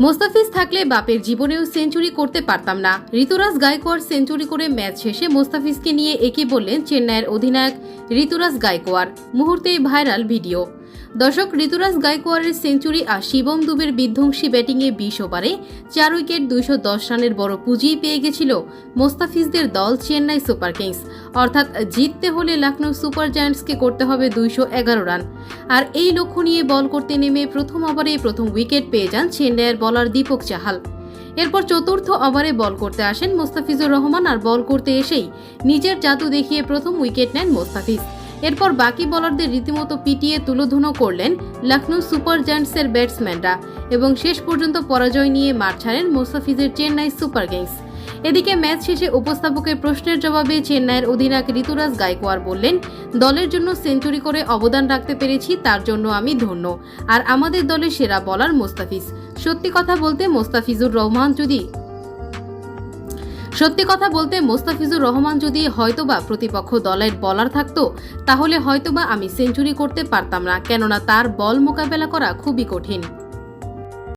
মোস্তাফিজ থাকলে বাপের জীবনেও সেঞ্চুরি করতে পারতাম না। ঋতুরাজ গায়কোয়াড় সেঞ্চুরি করে ম্যাচ শেষে মোস্তাফিজকে নিয়ে একে বললেন চেন্নাইয়ের অধিনায়ক ঋতুরাজ গায়কোয়াড়। মুহূর্তেই ভাইরাল ভিডিও। দর্শক, ঋতুরাজ গায়কোয়াড়ের সেঞ্চুরি আর শিবম দুবের বিধ্বংসী ব্যাটিংয়ে বিশ ওভারে চার উইকেট, দুইশো দশ রানের বড় পুঁজি পেয়ে গেছিল মোস্তাফিজদের দল চেন্নাই সুপার কিংস। অর্থাৎ জিততে হলে লখনৌ সুপার জায়ান্টসকে করতে হবে দুইশো এগারো রান। আর এই লক্ষ্য নিয়ে বল করতে নেমে প্রথম ওভারে প্রথম উইকেট পেয়ে যান চেন্নাইয়ের বলার দীপক চাহাল। এরপর চতুর্থ ওভারে বল করতে আসেন মোস্তাফিজুর রহমান আর বল করতে এসেই নিজের জাদু দেখিয়ে প্রথম উইকেট নেন মোস্তাফিজ। এরপর বাকি বলারদের রীতিমতো পিটিয়ে তুলোধুনো করলেন লখনৌ সুপার জায়ান্টসের ব্যাটসম্যানরা এবং শেষ পর্যন্ত পরাজয় নিয়ে মাঠ ছাড়েন মোস্তাফিজের চেন্নাই সুপার কিংস। এদিকে ম্যাচ শেষে উপস্থাপকের প্রশ্নের জবাবে চেন্নাইয়ের অধিনায়ক ঋতুরাজ গায়কোয়াড় বললেন, দলের জন্য সেঞ্চুরি করে অবদান রাখতে পেরেছি, তার জন্য আমি ধন্য। আর আমাদের দলের সেরা বলার মোস্তাফিজ। সত্যি কথা বলতে মোস্তাফিজুর রহমান যদি সত্যি কথা বলতে মোস্তাফিজুর রহমান যদি হয়তোবা প্রতিপক্ষ দলের বলার থাকতো, তাহলে হয়তোবা আমি সেঞ্চুরি করতে পারতাম না, কেননা তার বল মোকাবেলা করা খুবই কঠিন।